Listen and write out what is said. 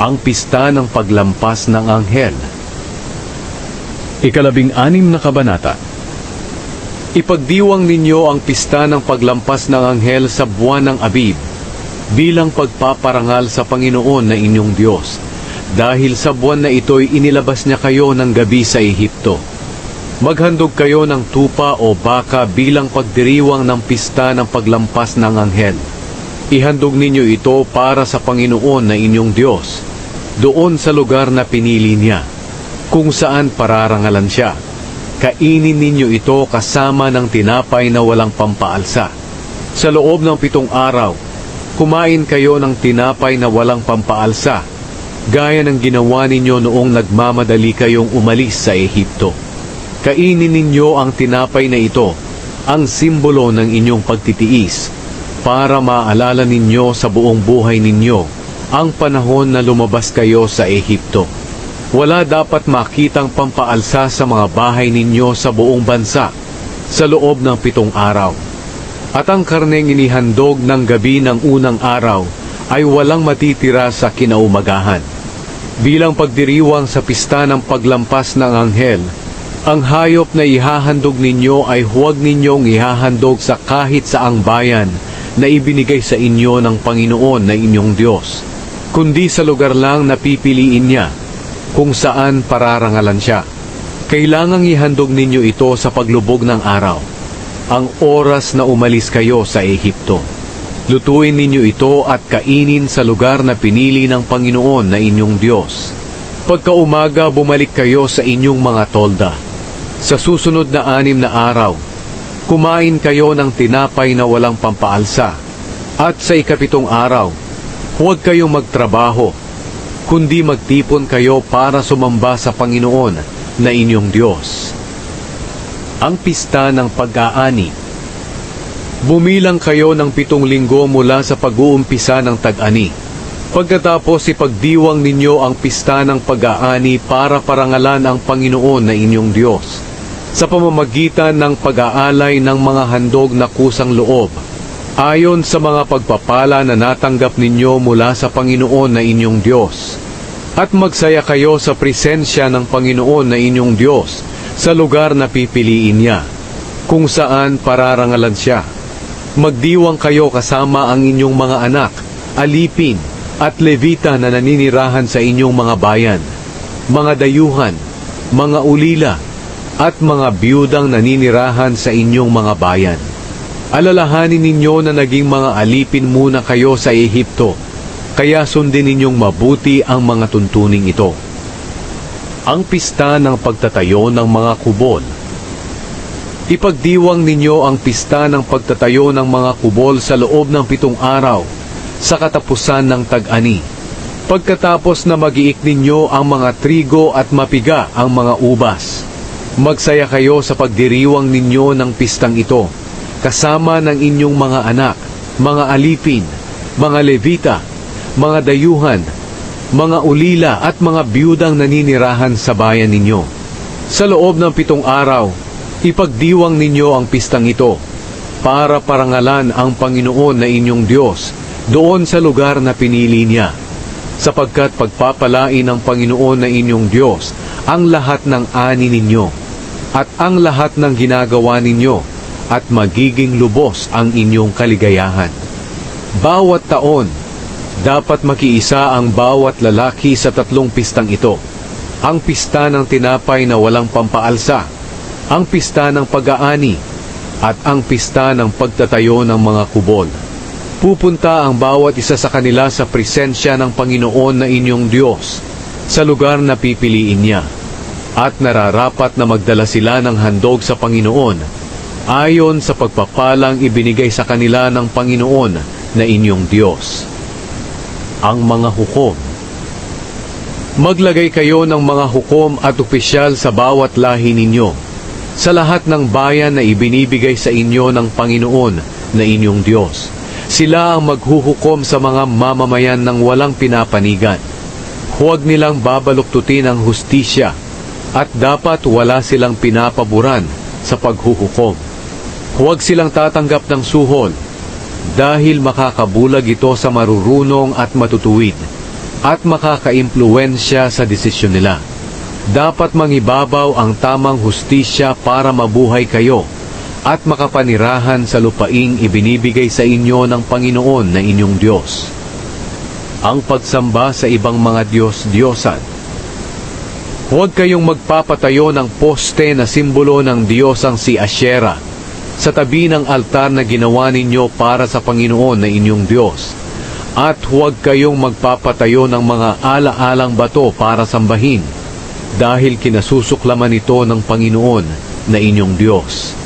ang pista ng paglampas ng anghel. Ikalabing anim na kabanata. Ipagdiwang ninyo ang pista ng paglampas ng anghel sa buwan ng Abib bilang pagpaparangal sa Panginoon na inyong Diyos dahil sa buwan na ito'y inilabas niya kayo ng gabi sa Ehipto. Maghandog kayo ng tupa o baka bilang pagdiriwang ng pista ng paglampas ng anghel. Ihandog ninyo ito para sa Panginoon na inyong Diyos, doon sa lugar na pinili niya, kung saan pararangalan siya. Kainin ninyo ito kasama ng tinapay na walang pampaalsa. Sa loob ng pitong araw, kumain kayo ng tinapay na walang pampaalsa, gaya ng ginawa ninyo noong nagmamadali kayong umalis sa Ehipto. Kainin ninyo ang tinapay na ito, ang simbolo ng inyong pagtitiis, para maalala ninyo sa buong buhay ninyo ang panahon na lumabas kayo sa Ehipto. Wala dapat makitang pampaalsa sa mga bahay ninyo sa buong bansa sa loob ng pitong araw. At ang karneng inihandog ng gabi ng unang araw ay walang matitira sa kinaumagahan. Bilang pagdiriwang sa pista ng paglampas ng anghel, ang hayop na ihahandog ninyo ay huwag ninyong ihahandog sa kahit saang bayan na ibinigay sa inyo ng Panginoon na inyong Diyos, kundi sa lugar lang na pipiliin niya kung saan pararangalan siya. Kailangang ihandog ninyo ito sa paglubog ng araw, ang oras na umalis kayo sa Ehipto. Lutuin ninyo ito at kainin sa lugar na pinili ng Panginoon na inyong Diyos. Pagkaumaga bumalik kayo sa inyong mga tolda. Sa susunod na anim na araw, kumain kayo ng tinapay na walang pampaalsa. At sa ikapitong araw, huwag kayong magtrabaho, kundi magtipon kayo para sumamba sa Panginoon na inyong Diyos. Ang pista ng pag-aani Bumilang kayo ng pitong linggo mula sa pag-uumpisa ng tag-ani. Pagkatapos ipagdiwang ninyo ang pista ng pag-aani para parangalan ang Panginoon na inyong Diyos sa pamamagitan ng pag-aalay ng mga handog na kusang loob ayon sa mga pagpapala na natanggap ninyo mula sa Panginoon na inyong Diyos. At magsaya kayo sa presensya ng Panginoon na inyong Diyos sa lugar na pipiliin niya, kung saan pararangalan siya. Magdiwang kayo kasama ang inyong mga anak, alipin, at levita na naninirahan sa inyong mga bayan, mga dayuhan, mga ulila, at mga biyudang naninirahan sa inyong mga bayan. Alalahanin ninyo na naging mga alipin muna kayo sa Ehipto, kaya sundin ninyong mabuti ang mga tuntuning ito. Ang pista ng pagtatayo ng mga kubol Ipagdiwang ninyo ang pista ng pagtatayo ng mga kubol sa loob ng pitong araw sa katapusan ng tag-ani. Pagkatapos na magiik ninyo ang mga trigo at mapiga ang mga ubas, magsaya kayo sa pagdiriwang ninyo ng pistang ito, kasama ng inyong mga anak, mga alipin, mga levita, mga dayuhan, mga ulila at mga biyudang naninirahan sa bayan ninyo. Sa loob ng pitong araw, ipagdiwang ninyo ang pistang ito para parangalan ang Panginoon na inyong Diyos doon sa lugar na pinili niya, sapagkat pagpapalain ng Panginoon na inyong Diyos ang lahat ng ani ninyo at ang lahat ng ginagawa ninyo at magiging lubos ang inyong kaligayahan. Bawat taon, dapat makiisa ang bawat lalaki sa tatlong pistang ito. Ang pista ng tinapay na walang pampaalsa, ang pista ng pag-aani, at ang pista ng pagtatayo ng mga kubol. Pupunta ang bawat isa sa kanila sa presensya ng Panginoon na inyong Diyos sa lugar na pipiliin niya. At nararapat na magdala sila ng handog sa Panginoon ayon sa pagpapalang ibinigay sa kanila ng Panginoon na inyong Diyos. Ang mga hukom Maglagay kayo ng mga hukom at opisyal sa bawat lahi ninyo, sa lahat ng bayan na ibinibigay sa inyo ng Panginoon na inyong Diyos. Sila ang maghuhukom sa mga mamamayan ng walang pinapanigan. Huwag nilang babaluktutin ang hustisya at dapat wala silang pinapaboran sa paghuhukom. Huwag silang tatanggap ng suhol dahil makakabulag ito sa marurunong at matutuwid. at makakaimpluwensya sa desisyon nila. Dapat mangibabaw ang tamang hustisya para mabuhay kayo at makapanirahan sa lupaing ibinibigay sa inyo ng Panginoon na inyong Diyos. Ang pagsamba sa ibang mga Diyos-Diyosan Huwag kayong magpapatayo ng poste na simbolo ng Diyosang si Asherah sa tabi ng altar na ginawa ninyo para sa Panginoon na inyong Diyos. At huwag kayong magpapatayo ng mga ala-alang bato para sambahin dahil kinasusuklaman ito ng Panginoon na inyong Diyos.